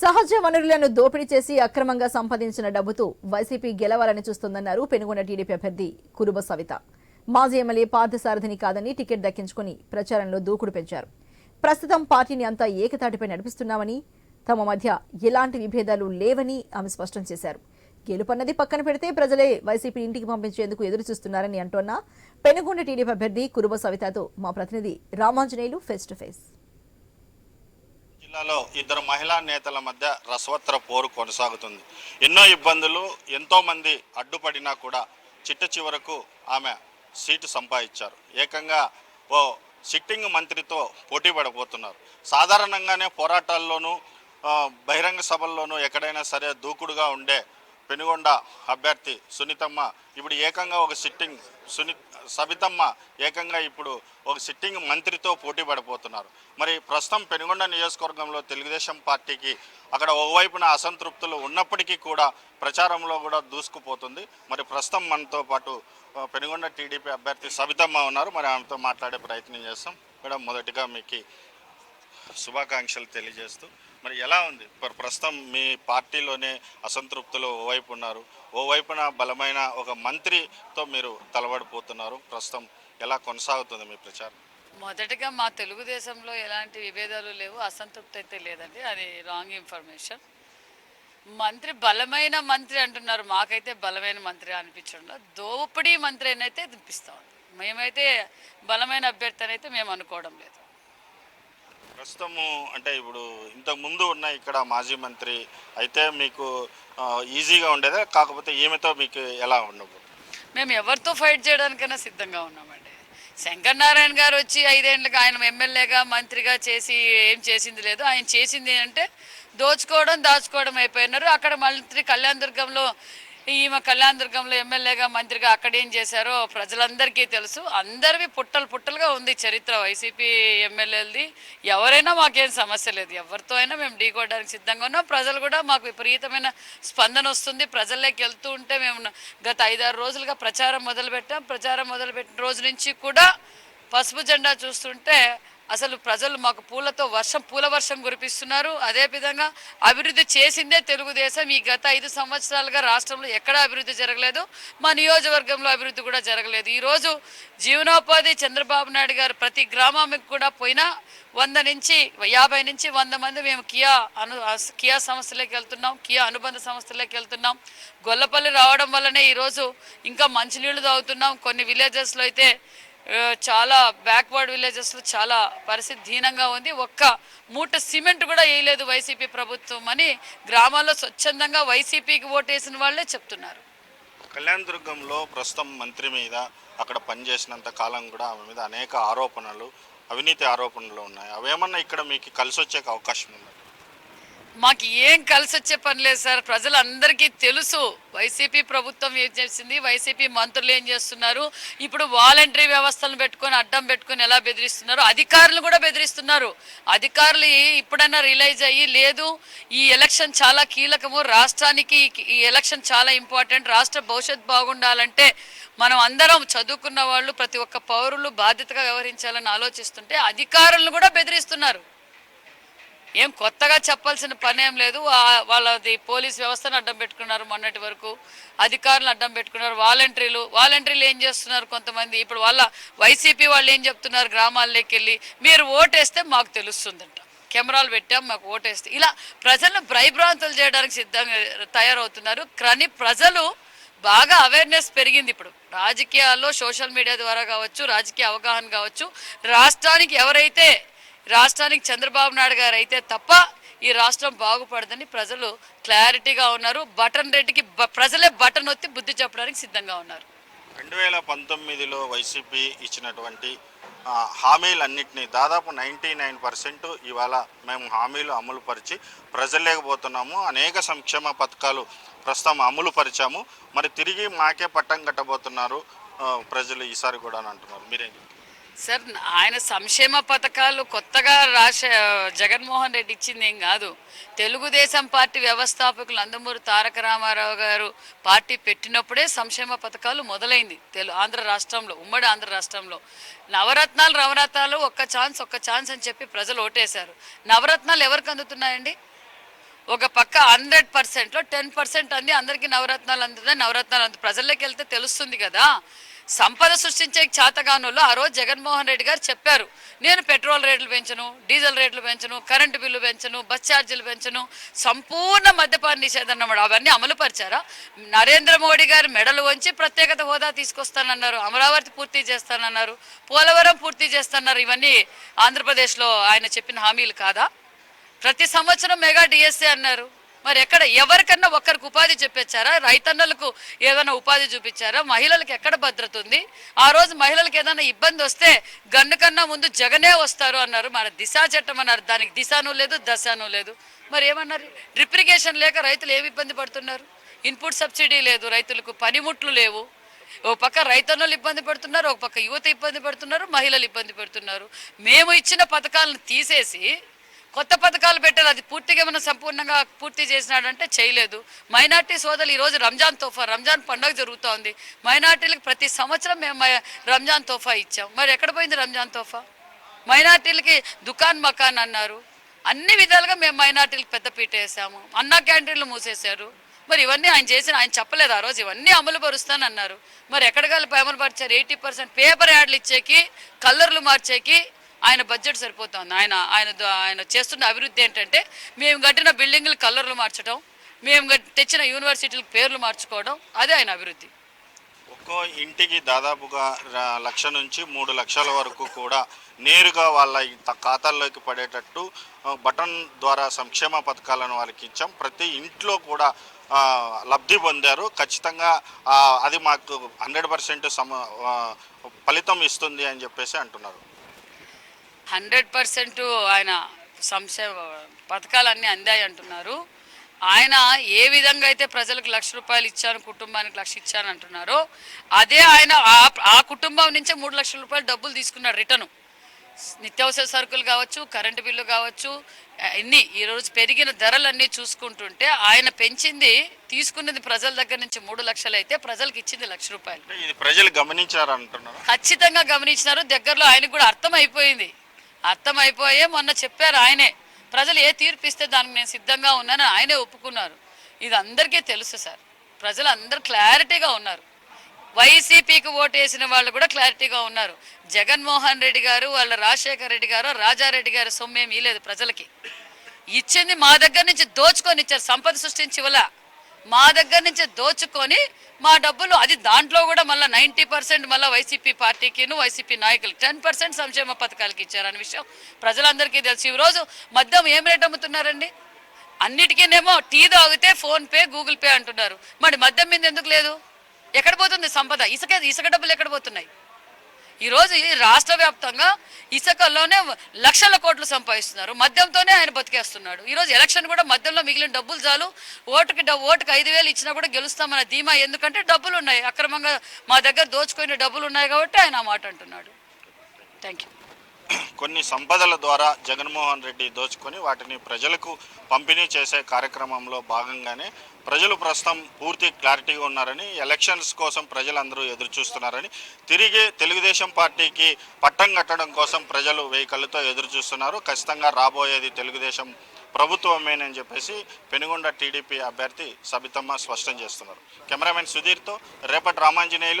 సహజ వనరులను దోపిడీ చేసి అక్రమంగా సంపాదించిన డబ్బుతో వైసీపీ గెలవాలని చూస్తోందన్నారు పెనుగొండ టీడీపీ అభ్యర్థి కురుబ సవిత. మాజీ ఎమ్మెల్యే పార్థసారథిని కాదని టికెట్ దక్కించుకుని ప్రచారంలో దూకుడు పెంచారు. ప్రస్తుతం పార్టీని అంతా ఏకతాటిపై నడిపిస్తున్నామని తమ మధ్య ఎలాంటి విభేదాలు లేవని ఆమె స్పష్టం చేశారు. గెలుపన్నది పక్కన పెడితే ప్రజలే వైసీపీ ఇంటికి పంపించేందుకు ఎదురు చూస్తున్నారని అంటోన్న పెనుగొండ టీడీపీ అభ్యర్థి కురుబ సవితతో మా ప్రతినిధి రామాంజనేయులు ఫేస్ టు ఫేస్ జిల్లాలో ఇద్దరు మహిళా నేతల మధ్య రసవత్ర పోరు కొనసాగుతుంది. ఎన్నో ఇబ్బందులు ఎంతోమంది అడ్డుపడినా కూడా చిట్ట చివరకు ఆమె సీటు సంపాదించారు. ఏకంగా ఓ సిట్టింగ్ మంత్రితో పోటీ పడబోతున్నారు. సాధారణంగానే పోరాటాల్లోనూ బహిరంగ సభల్లోనూ ఎక్కడైనా సరే దూకుడుగా ఉండే పెనుగొండ అభ్యర్థి సునీతమ్మ. ఇప్పుడు ఏకంగా ఒక సిట్టింగ్ సుని సబితమ్మ ఏకంగా ఇప్పుడు ఒక సిట్టింగ్ మంత్రితో పోటీ పడిపోతున్నారు. మరి ప్రస్తుతం పెనుగొండ నియోజకవర్గంలో తెలుగుదేశం పార్టీకి అక్కడ ఒకవైపున అసంతృప్తులు ఉన్నప్పటికీ కూడా ప్రచారంలో కూడా దూసుకుపోతుంది. మరి ప్రస్తుతం మనతో పాటు పెనుగొండ టీడీపీ అభ్యర్థి సబితమ్మ ఉన్నారు. మరి ఆమెతో మాట్లాడే ప్రయత్నం చేస్తాం. ఇక్కడ మొదటిగా మీకు శుభాకాంక్షలు తెలియజేస్తూ మరి ఎలా ఉంది? ప్రస్తుతం మీ పార్టీలోనే అసంతృప్తులు ఓవైపు ఉన్నారు. ఓవైపున బలమైన ఒక మంత్రితో మీరు తలబడిపోతున్నారు. ప్రస్తుతం ఎలా కొనసాగుతుంది మీ ప్రచారం? మొదటగా మా తెలుగుదేశంలో ఎలాంటి విభేదాలు లేవు. అసంతృప్తి అయితే లేదండి. అది రాంగ్ ఇన్ఫర్మేషన్. మంత్రి బలమైన మంత్రి అంటున్నారు. మాకైతే బలమైన మంత్రి అనిపించడం దోపిడీ మంత్రి అని అయితే అనిపిస్తాం మేమైతే బలమైన అభ్యర్థి అయితే మేము అనుకోవడం లేదు. ప్రస్తుతము అంటే ఇప్పుడు ఇంతకు ముందు ఉన్న ఇక్కడ మాజీ మంత్రి అయితే మీకు ఈజీగా ఉండేదా? కాకపోతే ఈమెతో మీకు ఎలా ఉండవు మేము ఎవరితో ఫైట్ చేయడానికైనా సిద్ధంగా ఉన్నామండి. శంకర్ నారాయణ గారు వచ్చి ఐదేళ్ళకి ఆయన ఎమ్మెల్యేగా మంత్రిగా చేసి ఏం చేసింది లేదు. ఆయన చేసింది ఏంటంటే దోచుకోవడం దాచుకోవడం అయిపోయినారు. అక్కడ మంత్రి కళ్యాణ దుర్గంలో ఈమె కళ్యాణ దుర్గంలో ఎమ్మెల్యేగా మంత్రిగా అక్కడ ఏం చేశారో ప్రజలందరికీ తెలుసు. అందరివి పుట్టలు పుట్టలుగా ఉంది చరిత్ర వైసీపీ ఎమ్మెల్యేలది. ఎవరైనా మాకేం సమస్య లేదు. ఎవరితో అయినా మేము ఢీకోవడానికి సిద్ధంగా ఉన్నాం. ప్రజలు కూడా మాకు విపరీతమైన స్పందన వస్తుంది. ప్రజల్లోకి వెళ్తూ ఉంటే మేము గత ఐదారు రోజులుగా ప్రచారం మొదలుపెట్టాం. ప్రచారం మొదలుపెట్టిన రోజు నుంచి కూడా పసుపు జెండా చూస్తుంటే అసలు ప్రజలు మాకు పూలతో వర్షం పూల వర్షం కురిపిస్తున్నారు. అదే విధంగా అభివృద్ధి చేసిందే తెలుగుదేశం. ఈ గత ఐదు సంవత్సరాలుగా రాష్ట్రంలో ఎక్కడా అభివృద్ధి జరగలేదు. మా నియోజకవర్గంలో అభివృద్ధి కూడా జరగలేదు. ఈరోజు జీవనోపాధి చంద్రబాబు నాయుడు గారు ప్రతి గ్రామానికి కూడా పోయినా వంద నుంచి యాభై నుంచి వంద మంది మేము కియా అను కియా సంస్థలోకి వెళ్తున్నాం. కియా అనుబంధ సంస్థలోకి వెళ్తున్నాం. గొల్లపల్లి రావడం వల్లనే ఈరోజు ఇంకా మంచినీళ్ళు తాగుతున్నాం. కొన్ని విలేజెస్లో అయితే చాలా బ్యాక్వర్డ్ విలేజెస్లో చాలా పరిస్థితి దీనంగా ఉంది. ఒక్క మూట సిమెంట్ కూడా వేయలేదు వైసీపీ ప్రభుత్వం అని గ్రామాల్లో స్వచ్ఛందంగా వైసీపీకి ఓటేసిన వాళ్ళే చెప్తున్నారు. కళ్యాణ దుర్గంలో ప్రస్తుతం మంత్రి మీద అక్కడ పనిచేసినంత కాలం కూడా ఆమె మీద అనేక ఆరోపణలు అవినీతి ఆరోపణలు ఉన్నాయి. అవేమన్నా ఇక్కడ మీకు కలిసి వచ్చే అవకాశం ఉంది? మాకు ఏం కలిసి వచ్చే పని లేదు సార్. ప్రజలందరికీ తెలుసు. వైసీపీ ప్రభుత్వం ఏం చేసింది? వైసీపీ మంత్రులు ఏం చేస్తున్నారు? ఇప్పుడు వాలంటరీ వ్యవస్థలను పెట్టుకొని అడ్డం పెట్టుకొని ఎలా బెదిరిస్తున్నారు? అధికారులు కూడా బెదిరిస్తున్నారు. అధికారులు ఇప్పుడైనా రియలైజ్ అయ్యి లేదు ఈ ఎలక్షన్ చాలా కీలకము. రాష్ట్రానికి ఈ ఎలక్షన్ చాలా ఇంపార్టెంట్. రాష్ట్ర భవిష్యత్ బాగుండాలంటే మనం అందరం చదువుకున్న వాళ్ళు ప్రతి ఒక్క పౌరులు బాధ్యతగా వ్యవహరించాలని ఆలోచిస్తుంటే అధికారులను కూడా బెదిరిస్తున్నారు. ఏం కొత్తగా చెప్పాల్సిన పని ఏం లేదు. వాళ్ళది పోలీస్ వ్యవస్థను అడ్డం పెట్టుకున్నారు మొన్నటి వరకు. అధికారులు అడ్డం పెట్టుకున్నారు. వాలంటీర్లు వాలంటీర్లు ఏం చేస్తున్నారు కొంతమంది? ఇప్పుడు వాళ్ళ వైసీపీ వాళ్ళు ఏం చెప్తున్నారు గ్రామాల్లోకి వెళ్ళి? మీరు ఓటేస్తే మాకు తెలుస్తుందంట. కెమెరాలు పెట్టాం మాకు ఓటేస్తే. ఇలా ప్రజలను భయభ్రాంతులు చేయడానికి సిద్ధంగా తయారవుతున్నారు. కానీ ప్రజలు బాగా అవేర్నెస్ పెరిగింది ఇప్పుడు. రాజకీయాల్లో సోషల్ మీడియా ద్వారా కావచ్చు రాజకీయ అవగాహన కావచ్చు రాష్ట్రానికి ఎవరైతే రాష్ట్రానికి చంద్రబాబు నాయుడు గారు అయితే తప్ప ఈ రాష్ట్రం బాగుపడదని ప్రజలు క్లారిటీగా ఉన్నారు. బటన్ రెడ్డికి ప్రజలే బటన్ ఒత్తి బుద్ధి చెప్పడానికి సిద్ధంగా ఉన్నారు. రెండు వేల పంతొమ్మిదిలో వైసీపీ ఇచ్చినటువంటి హామీలన్నింటినీ దాదాపు నైంటీ నైన్ పర్సెంట్ ఇవాళ మేము హామీలు అమలు పరిచి ప్రజలేకపోతున్నాము అనేక సంక్షేమ పథకాలు ప్రస్తుతం అమలు పరిచాము మరి తిరిగి మాకే పట్టం కట్టబోతున్నారు ప్రజలు ఈసారి కూడా అని అంటున్నారు మీరేంటి? సార్ ఆయన సంక్షేమ పథకాలు కొత్తగా రాశ జగన్మోహన్ రెడ్డి ఇచ్చింది ఏం కాదు. తెలుగుదేశం పార్టీ వ్యవస్థాపకులు నందమూరి తారక రామారావు గారు పార్టీ పెట్టినప్పుడే సంక్షేమ పథకాలు మొదలైంది. తెలు ఆంధ్ర రాష్ట్రంలో ఉమ్మడి ఆంధ్ర రాష్ట్రంలో. నవరత్నాలు నవరత్నాలు ఒక్క ఛాన్స్ ఒక్క ఛాన్స్ అని చెప్పి ప్రజలు ఓటేశారు. నవరత్నాలు ఎవరికి అందుతున్నాయండి? ఒక పక్క హండ్రెడ్ పర్సెంట్లో టెన్ పర్సెంట్ అంది అందరికీ నవరత్నాలు అందుతుంది నవరత్నాలు అందు. ప్రజల్లోకి వెళ్తే తెలుస్తుంది కదా. సంపద సృష్టించే చేతగానుల్లో ఆ రోజు జగన్మోహన్ రెడ్డి గారు చెప్పారు. నేను పెట్రోల్ రేట్లు పెంచను డీజిల్ రేట్లు పెంచను కరెంటు బిల్లు పెంచను బస్ ఛార్జీలు పెంచను సంపూర్ణ మద్యపాన నిషేధం అన్నమాట. అవన్నీ అమలు పరిచారా? నరేంద్ర మోడీ గారు మెడలు వంచి ప్రత్యేకత హోదా తీసుకొస్తానన్నారు అమరావతి పూర్తి చేస్తానన్నారు పోలవరం పూర్తి చేస్తున్నారు ఇవన్నీ ఆంధ్రప్రదేశ్లో ఆయన చెప్పిన హామీలు కాదా? ప్రతి సంవత్సరం మెగా డిఎస్సీ అన్నారు. మరి ఎక్కడ ఎవరికన్నా ఒక్కరికి ఉపాధి చెప్పించారా రైతన్నలకు ఏదైనా ఉపాధి చూపించారా? మహిళలకు ఎక్కడ భద్రత ఉంది? ఆ రోజు మహిళలకు ఏదైనా ఇబ్బంది వస్తే గన్ను కన్నా ముందు జగనే వస్తారు అన్నారు. మన దిశా చట్టం అన్నారు. దానికి దిశాను లేదు దశాను లేదు. మరి ఏమన్నారు? డ్రిప్రిగేషన్ లేక రైతులు ఏమి ఇబ్బంది పడుతున్నారు? ఇన్పుట్ సబ్సిడీ లేదు రైతులకు పనిముట్లు లేవు. ఒక పక్క రైతన్నులు ఇబ్బంది పడుతున్నారు ఒక పక్క యువత ఇబ్బంది పడుతున్నారు మహిళలు ఇబ్బంది పడుతున్నారు. మేము ఇచ్చిన పథకాలను తీసేసి కొత్త పథకాలు పెట్టారు. అది పూర్తిగా మనం సంపూర్ణంగా పూర్తి చేసినాడంటే చేయలేదు. మైనార్టీ సోదరులు ఈరోజు రంజాన్ తోఫా రంజాన్ పండుగ జరుగుతోంది. మైనార్టీలకు ప్రతి సంవత్సరం మేము మై- రంజాన్ తోఫా ఇచ్చాం. మరి ఎక్కడ పోయింది రంజాన్ తోఫా? మైనార్టీలకి దుకాన్ మకాన్ అన్నారు. అన్ని విధాలుగా మేము మైనార్టీలకు పెద్దపీట వేసాము. అన్నా క్యాంటీన్లు మూసేశారు. మరి ఇవన్నీ ఆయన చేసిన ఆయన చెప్పలేదు ఆ రోజు. ఇవన్నీ అమలు పరుస్తానన్నారు. మరి ఎక్కడ కలిపి అమలు పరిచారు? ఎయిటీ పర్సెంట్ పేపర్ యాడ్లు ఇచ్చేకి కలర్లు మార్చేకి ఆయన బడ్జెట్ సరిపోతుంది. ఆయన ఆయన ఆయన చేస్తున్న అభివృద్ధి ఏంటంటే మేము కట్టిన బిల్డింగ్లు కలర్లు మార్చడం మేము తెచ్చిన యూనివర్సిటీలకు పేర్లు మార్చుకోవడం అదే ఆయన అభివృద్ధి. ఒక్కో ఇంటికి దాదాపుగా లక్ష నుంచి మూడు లక్షల వరకు కూడా నేరుగా వాళ్ళ ఖాతాల్లోకి పడేటట్టు బటన్ ద్వారా సంక్షేమ పథకాలను వాళ్ళకి ఇచ్చాం. ప్రతి ఇంట్లో కూడా లబ్ధి పొందారు. ఖచ్చితంగా అది మాకు హండ్రెడ్ పర్సెంట్ సమ ఫలితం ఇస్తుంది అని చెప్పేసి అంటున్నారు. హండ్రెడ్ పర్సెంట్ ఆయన సంక్షేమ పథకాలన్నీ అందాయి అంటున్నారు. ఆయన ఏ విధంగా అయితే ప్రజలకు లక్ష రూపాయలు ఇచ్చాను కుటుంబానికి లక్ష ఇచ్చాను అంటున్నారో అదే ఆయన ఆ- కుటుంబం నుంచే మూడు లక్షల రూపాయలు డబ్బులు తీసుకున్నాడు రిటర్న్ నిత్యావసర సరుకులు కావచ్చు కరెంటు బిల్లు కావచ్చు అన్ని ఈరోజు పెరిగిన ధరలన్నీ చూసుకుంటుంటే ఆయన పెంచింది తీసుకున్నది ప్రజల దగ్గర నుంచి మూడు లక్షలు అయితే ప్రజలకు ఇచ్చింది లక్ష రూపాయలు. ప్రజలు గమనించారు అంటున్నారు ఖచ్చితంగా గమనించినారు. దగ్గరలో ఆయనకు కూడా అర్థమైపోయింది అర్థమైపోయే మొన్న చెప్పారు ఆయనే. ప్రజలు ఏ తీర్పు ఇస్తే దానికి నేను సిద్ధంగా ఉన్నానని ఆయనే ఒప్పుకున్నారు. ఇది అందరికీ తెలుసు సార్. ప్రజలు అందరు క్లారిటీగా ఉన్నారు. వైసీపీకి ఓటు వేసిన వాళ్ళు కూడా క్లారిటీగా ఉన్నారు. జగన్మోహన్ రెడ్డి గారు వాళ్ళ రాజశేఖర రెడ్డి గారు రాజారెడ్డి గారు సొమ్మేమి ఇలేదు ప్రజలకి. ఇచ్చింది మా దగ్గర నుంచి దోచుకొని ఇచ్చారు. సంపద సృష్టించి ఇవ్వలా మా దగ్గర నుంచి దోచుకొని మా డబ్బులు అది దాంట్లో కూడా మళ్ళీ నైంటీ పర్సెంట్ మళ్ళీ వైసీపీ పార్టీకిను వైసీపీ నాయకులు టెన్ పర్సెంట్ సంక్షేమ పథకాలకి ఇచ్చారనే విషయం ప్రజలందరికీ తెలుసు. ఈరోజు మద్యం ఏం రేట్ అమ్ముతున్నారండి? అన్నిటికీనేమో టీ తాగితే ఫోన్ పే గూగుల్ పే అంటున్నారు. మరి మద్యం మీద ఎందుకు లేదు? ఎక్కడ పోతుంది సంపద? ఇసుక ఇసుక డబ్బులు ఎక్కడ పోతున్నాయి? ఈరోజు ఈ రాష్ట్ర వ్యాప్తంగా ఇసుకల్లోనే లక్షల కోట్లు సంపాదిస్తున్నారు. మద్యంతోనే ఆయన బతికేస్తున్నాడు. ఈరోజు ఎలక్షన్ కూడా మద్యంలో మిగిలిన డబ్బులు చాలు. ఓటుకి ఓటుకి ఐదు వేలు ఇచ్చినా కూడా గెలుస్తామన్న ధీమా. ఎందుకంటే డబ్బులు ఉన్నాయి అక్రమంగా మా దగ్గర దోచుకునే డబ్బులు ఉన్నాయి కాబట్టి ఆయన ఆ మాట అంటున్నాడు. థ్యాంక్ యూ కొన్ని సంపదల ద్వారా జగన్మోహన్ రెడ్డి దోచుకొని వాటిని ప్రజలకు పంపిణీ చేసే కార్యక్రమంలో భాగంగానే ప్రజలు ప్రస్తుతం పూర్తి క్లారిటీగా ఉన్నారని ఎలక్షన్స్ కోసం ప్రజలందరూ ఎదురు చూస్తున్నారని తిరిగి తెలుగుదేశం పార్టీకి పట్టం కట్టడం కోసం ప్రజలు వెయ్యి కళ్ళతో ఎదురు చూస్తున్నారు ఖచ్చితంగా రాబోయేది తెలుగుదేశం ప్రభుత్వమేనని చెప్పేసి పెనుగొండ టీడీపీ అభ్యర్థి సబితమ్మ స్పష్టం చేస్తున్నారు. కెమెరామెన్ సుధీర్తో రేపటి రామాంజనేయులు